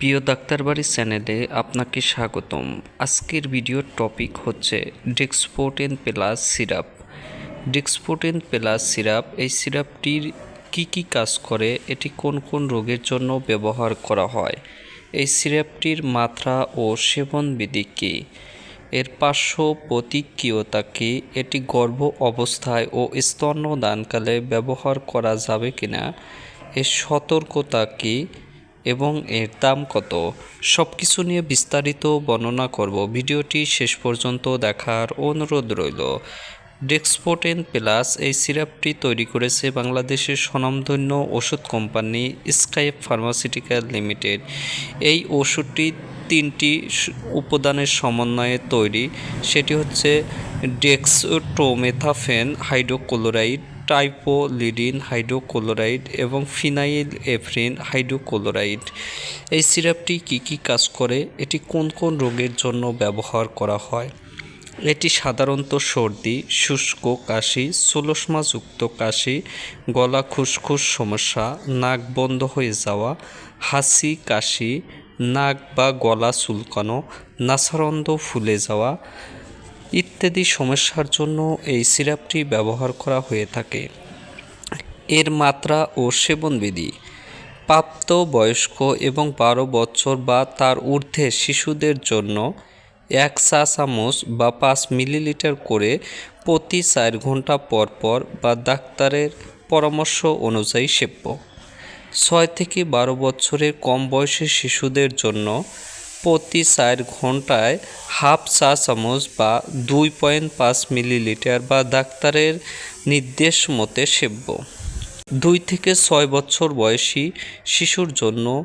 প্রিয় ডাক্তারবাড়ি চ্যানেলে আপনাকে স্বাগতম। আজকের ভিডিওর টপিক হচ্ছে Dexpoten plus syrup. Dexpoten plus syrup, এই সিরাপটির কি কি কাজ করে, এটি কোন কোন রোগের জন্য ব্যবহার করা হয়, এই সিরাপটির মাত্রা ও সেবনবিধি কী, এর পার্শ্ব প্রতিক্রিয়তা কি, এটি গর্ভ অবস্থায় ও স্তন্যদানকালে ব্যবহার করা যাবে কিনা, এর সতর্কতা কী এবং এর দাম কত? সব কিছু নিয়ে বিস্তারিত বর্ণনা করব। ভিডিওটি শেষ পর্যন্ত দেখার অনুরোধ রইল। ডেক্সপোটেন প্লাস এই সিরাপটি তৈরি করেছে বাংলাদেশের স্বনামধন্য ওষুধ কোম্পানি স্কাইপ ফার্মাসিউটিক্যাল লিমিটেড। এই ওষুধটি তিনটি উপাদানের সমন্বয়ে তৈরি। সেটি হচ্ছে ডেক্সটোমেথাফেন হাইড্রোক্লোরাইড টাইপোলিডিন হাইড্রোক্লোরাইড এবং ফিনাইল এফ্রিন হাইড্রোক্লোরাইড এই সিরাপটি কী কী কাজ করে? এটি কোন কোন রোগের জন্য ব্যবহার করা হয়? এটি সাধারণত সর্দি, শুষ্ক কাশি সোলসমাযুক্ত কাশি, গলা খুসখুস সমস্যা, নাক বন্ধ হয়ে যাওয়া, হাসি কাশি, নাক বা গলা চুলকানো, নাসারন্দ ফুলে যাওয়া ইত্যাদি সমস্যার জন্য এই সিরাপটি ব্যবহার করা হয়ে থাকে। এর মাত্রা ও সেবনবিধি প্রাপ্ত বয়স্ক এবং বারো বছর বা তার ঊর্ধ্বে শিশুদের জন্য এক চা চামচ বা পাঁচ মিলিলিটার করে প্রতি চার ঘণ্টা পর পর বা ডাক্তারের পরামর্শ অনুযায়ী সেব্য। ছয় থেকে বারো বছরের কম বয়সী শিশুদের জন্য প্রতি চার ঘন্টায় হাফ চা চামচ বা দুই পয়েন্ট পাঁচ মিলিলিটার বা ডাক্তারের নির্দেশ মতে সেব্য। দুই থেকে ছয় বছর বয়সী শিশুর জন্য,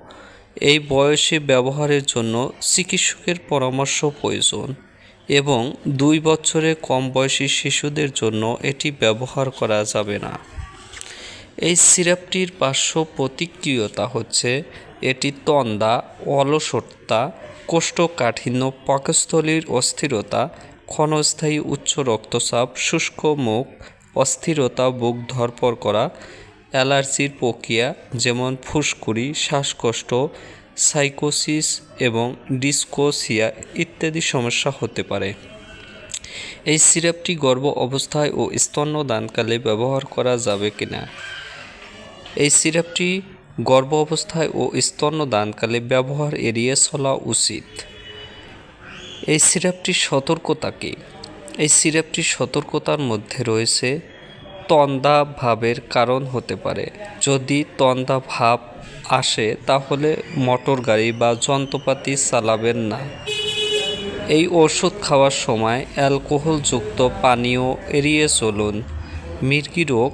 এই বয়সে ব্যবহারের জন্য চিকিৎসকের পরামর্শ প্রয়োজন এবং দুই বছরের কম বয়সী শিশুদের জন্য এটি ব্যবহার করা যাবে না। এই সিরাপটির পার্শ্ব প্রতিক্রিয়তা হচ্ছে এটি তন্দা, অলসতা, কোষ্ঠকাঠিন্য, পাকস্থলীর অস্থিরতা, ক্ষণস্থায়ী উচ্চ রক্তচাপ, শুষ্ক মুখ, অস্থিরতা, বুক ধরপর করা, অ্যালার্জির প্রক্রিয়া, যেমন ফুসকুড়ি, শ্বাসকষ্ট, সাইকোসিস এবং ডিসকোসিয়া ইত্যাদি সমস্যা হতে পারে। এই সিরাপটি গর্ভ অবস্থায় ও স্তন্যদানকালে ব্যবহার করা যাবে কিনা? এই সিরাপটি গর্ভ অবস্থায় ও স্তন্যদানকালে ব্যবহার এড়িয়ে চলা উচিত। এই সিরাপটির সতর্কতা কী? এই সিরাপটির সতর্কতার মধ্যে রয়েছে তন্দা ভাবের কারণ হতে পারে। যদি তন্দা ভাব আসে, তাহলে মোটর গাড়ি বা যন্ত্রপাতি চালাবেন না। এই ওষুধ খাওয়ার সময় অ্যালকোহলযুক্ত পানীয় এড়িয়ে চলুন। মির্গি রোগ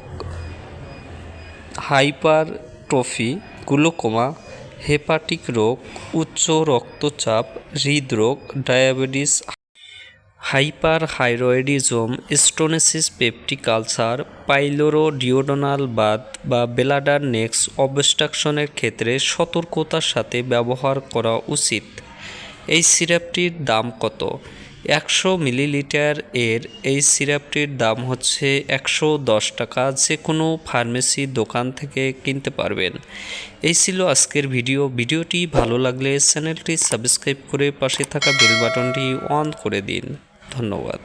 হাইপারট্রফি গ্লুকোমা হেপাটিক রোগ উচ্চ রক্তচাপ, হৃদরোগ diabetes hyperthyroidism stenosis peptic ulcer pyloroduodenal বাদ বা বেলাডার নেক্স অবস্ট্রাকশনের ক্ষেত্রে সতর্কতার সাথে ব্যবহার করা উচিত। এই সিরাপটির দাম কত? একশো মিলিলিটার এর এই সিরাপটির দাম হচ্ছে একশো দশ টাকা যে কোনো ফার্মেসি দোকান থেকে কিনতে পারবেন। এই ছিল আজকের ভিডিও। ভিডিওটি ভালো লাগলে চ্যানেলটি সাবস্ক্রাইব করে পাশে থাকা বেল বাটনটি অন করে দিন। ধন্যবাদ।